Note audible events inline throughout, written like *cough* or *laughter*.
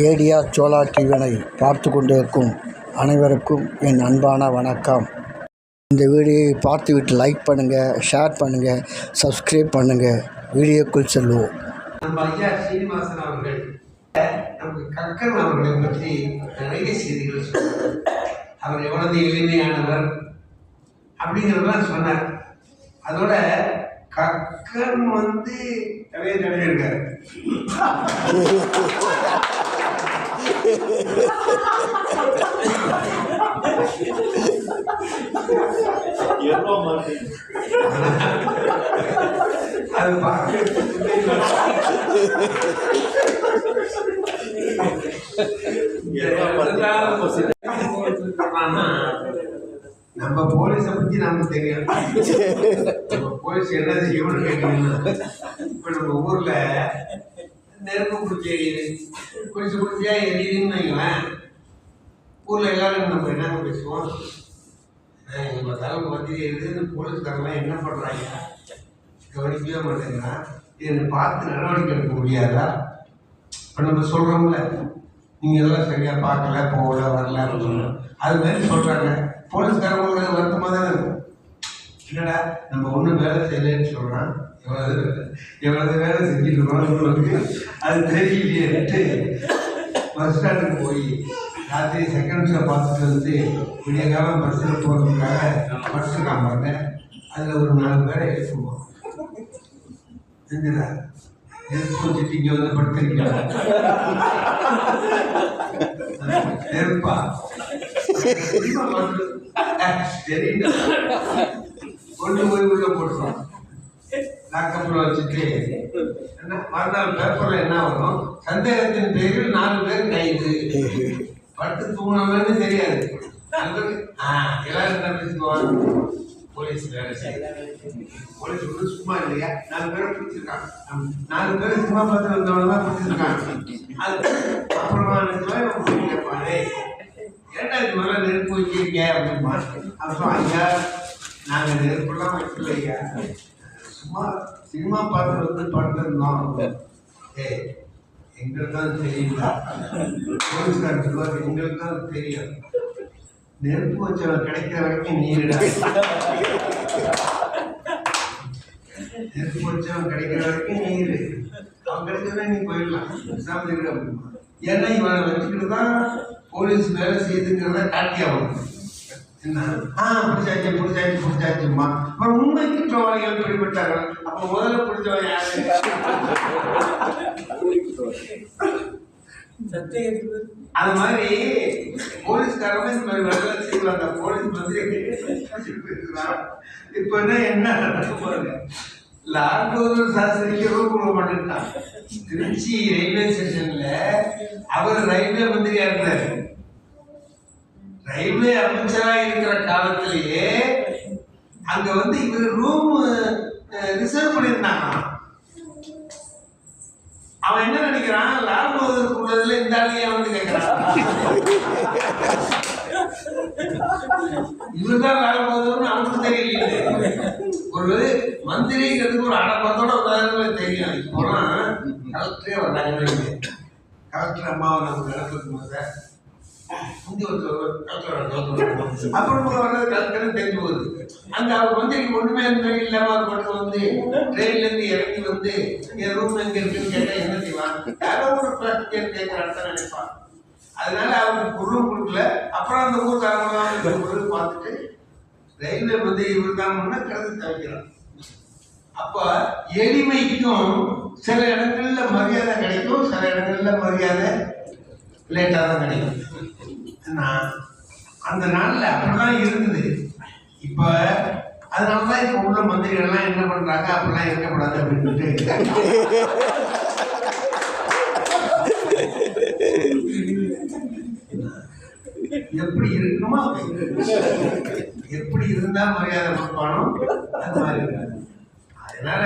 ஏடியா சோலா டிவியினை பார்த்து கொண்டிருக்கும் அனைவருக்கும் என் அன்பான வணக்கம். இந்த வீடியோவை பார்த்துவிட்டு லைக் பண்ணுங்கள் ஷேர் பண்ணுங்கள் சப்ஸ்கிரைப் பண்ணுங்கள் வீடியோக்குள் செல்வோம். நம்ம ஐயா சீனிவாசன் அவர்கள் நமக்கு கக்கன் அவர்களை பற்றி நிறைய செய்திகள் சொன்னார் அவர் எவ்வளவு எளிமையானவர் அப்படிங்கிறதெல்லாம் சொன்னார். அதோட கக்கன் வந்து நிறைய நிறைய இருக்காரு. *laughs* அது நம்ம போலீஸ பத்தி நாம தெரியும். நம்ம போலீஸ் என்ன செய்யணும்னு கேட்டீங்கன்னா இப்ப நம்ம ஊர்ல நெருப்பு பிடிச்சி குடிச்சு குடிச்சியா எரியுதுன்னு வைங்களேன். ஊரில் எல்லாரும் நம்ம என்னங்க பேசுவோம்? அஹ் தலைமை பார்த்தாலும் பத்தி எரியுது போலீஸ்காரெல்லாம் என்ன பண்ணுறாங்க கவனிக்கவே மாட்டேங்கிறான் இதை பார்த்து நடவடிக்கை எடுக்க முடியாதா? இப்போ நம்ம சொல்கிறோம்ல நீங்கள் எல்லாம் சரியாக பார்க்கல போகல வரல அது மாதிரி சொல்கிறாங்க போலீஸ்காரங்களுக்கு வருத்தமாக தான் இருக்கும். என்னடா நம்ம ஒன்றும் வேலை செய்யலைன்னு சொல்கிறான் எவ்வளவு எவ்வளவு வேலை செஞ்சுட்டு இருக்கோம் அது தெரியலையேட்டு பஸ் ஸ்டாண்டுக்கு போய் ராத்திரி செகண்ட் ஷோ பார்த்துட்டு வந்து விடிய காலம் பஸ்ஸில் போகிறதுக்காக பஸ் காமிப்பாங்க அதில் ஒரு நாலு பேரை எழுப்புவோம் செஞ்சுடா நெருப்பு வச்சுட்டு இங்கே வந்து படுத்துருக்கீங்க? நெருப்பா? சரிடா கொண்டு போய் உள்ள போட்டுருவோம் லாக்கப்பில் வச்சுட்டு என்ன மறுநாள் பேப்பர்ல என்ன வரும்? சந்தேகத்தின் பேரில் நாலு பேர் கைது. படுத்து தூங்கினவன்னு தெரியாது. நாலு எல்லாரும் என்ன பேசுவாங்க போலீஸ் வேலை செய்யுது போலீஸ் வந்து சும்மா இல்லையா? நாலு பேரை பிடிச்சிருக்காங்க. நாலு பேர் சும்மா பார்த்து வந்தவங்க தான் பிடிச்சிருக்காங்க. அது அப்புறமா நினைச்சுவா கேட்பாரு ஏன்டா இது மேலே நெருப்பு வச்சிருக்கீங்க அப்படிமா அப்புறம் ஐயா நாங்கள் நெருப்புலாம் வைக்கல சும்மா சினிமா பார்த்து வந்து படுத்திருந்தோம் ஏ எங்களுக்கு தான் தெரியல. போலீஸ்காரர் சொல்லுவார் எங்களுக்கு தான் தெரியும் நெருப்பு வச்சவன் கிடைக்கிற வரைக்கும் நீரிடா. நெருப்பு வச்சவன் கிடைக்கிற வரைக்கும் நீர். அவன் கிடைச்சதே நீ போயிடலாம். பேசாம அப்படிமா ஏன்னா இவனை வச்சுக்கிட்டு தான் போலீஸ் வேலை செய்யுதுங்கிறத காட்டி ஆகணும் ஆ பிடிச்சாச்சு பிடிச்சாச்சு பிடிச்சாச்சும்மா அப்புறம் உண்மை குற்றவாளிகள் பிடிபட்டாங்க அப்போ முதல்ல பிடிச்சவன் யாரு? அது மாதிரி போலீஸ்காரமே இந்த மாதிரி வேலை அந்த போலீஸ் வந்து இப்ப என்ன என்ன நடக்கும் பாருங்க லால்பகதூர் சாஸ்திரிக்கு ரூம் மாட்டேன்ட்டான். திருச்சி ரயில்வே ஸ்டேஷன்ல அவர் ரயில்வே மந்திரியா இருந்தாரு. ரயில்வே அமைச்சராக இருக்கிற காலத்திலேயே அங்க வந்து இவர் ரூம் ரிசர்வ் பண்ணியிருந்தாங்க. அவன் என்ன நினைக்கிறான்? லால் பகதூர் உள்ளதுல இந்த ஆளையே வந்து கேட்கிறான். இவர்தான் லால் பகதூர்னு அவனுக்கு தெரியல ஒரு மந்திரிங்கிறதுக்கு ஒரு அடப்பத்தோட உதாரணம் தெரியும். இப்போலாம் கலெக்டரே வந்தாங்க கலெக்டர் அம்மாவை நம்ம நடத்துக்கு சார் இங்க ஒருத்தர் அப்புறம் வர்றது கலெக்டர் தெரிஞ்சு போகுது அந்த அவர் மந்திரிக்கு ஒண்ணுமே அந்த மாதிரி இல்லாம அவர் மட்டும் வந்து ட்ரெயின்ல இருந்து இறங்கி வந்து என் ரூம் எங்க இருக்குன்னு கேட்டா என்ன செய்வான் யாரோ ஒரு பிளாஸ்டிக் கேட்கறான்னு நினைப்பான் அதனால அவருக்கு ரூம் கொடுக்கல அப்புறம் அந்த ஊர் ஊர்க்காரங்களாம் ஒரு பார்த்துட்டு ரயில்வே வந்து இவர் தான் கடந்து தவிக்கிறான் அப்ப எளிமைக்கும் சில இடங்கள்ல மரியாதை கிடைக்கும் சில இடங்கள்ல மரியாதை லேட்டாக தான் கிடைக்கும். நான் அந்த நாள்ல அப்படிதான் இருந்தது. இப்ப அதனாலதான் இப்ப உள்ள மந்திரிகள் எல்லாம் என்ன பண்றாங்க? அப்படிலாம் இருக்கக்கூடாது அப்படின்ட்டு எப்படி இருக்கணுமோ எப்படி இருந்தா மரியாதை கொடுப்பானோ அந்த மாதிரி இருக்காது. அதனால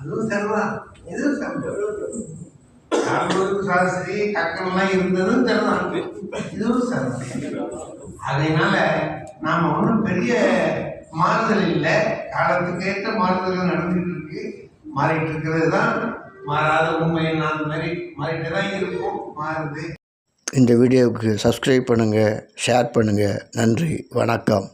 அதுவும் சரிதான். எதுவும் சரிதான் கால்போருக்கு சாஸ்திரி கக்கன்லாம் இருந்ததும் சரிதான் இதுவும் சராசரி அதனால நாம ஒன்றும் பெரிய மாறுதல் இல்லை. காலத்துக்கு ஏற்ற மாறுதல்கள் நடந்துட்டு இருக்கு. மாறிட்டு இருக்கிறது தான் மாறாத உண்மை நான் மாறி மாறிட்டு தான் இருக்கும் மாறுது. இந்த வீடியோவுக்கு சப்ஸ்கிரைப் பண்ணுங்கள் ஷேர் பண்ணுங்கள் நன்றி வணக்கம்.